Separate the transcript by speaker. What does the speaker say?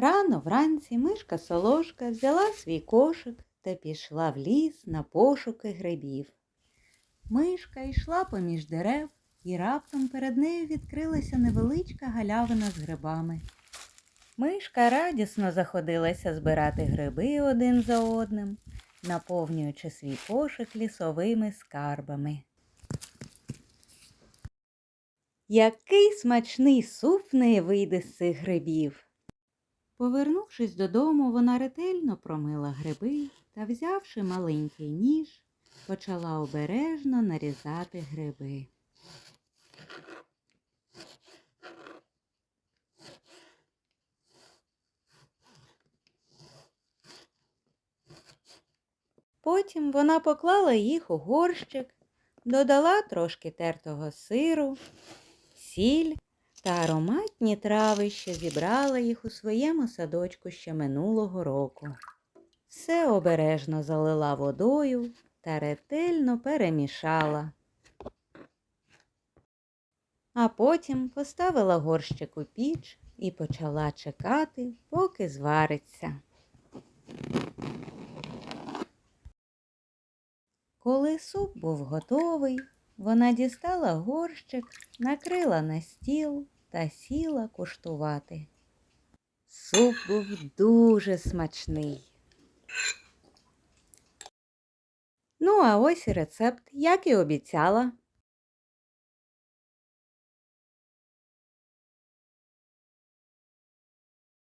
Speaker 1: Рано вранці мишка солошка взяла свій кошик та пішла в ліс на пошуки грибів. Мишка йшла поміж дерев, і раптом перед нею відкрилася невеличка галявина з грибами. Мишка радісно заходилася збирати гриби один за одним, наповнюючи свій кошик лісовими скарбами. Який смачний суп в неї вийде з цих грибів. Повернувшись додому, вона ретельно промила гриби та, взявши маленький ніж, почала обережно нарізати гриби. Потім вона поклала їх у горщик, додала трошки тертого сиру, сіль та ароматні трави, що зібрала їх у своєму садочку ще минулого року. Все обережно залила водою та ретельно перемішала. А потім поставила горщик у піч і почала чекати, поки звариться. Коли суп був готовий, вона дістала горщик, накрила на стіл та сіла куштувати. Суп був дуже смачний. Ну, а ось і рецепт, як і обіцяла.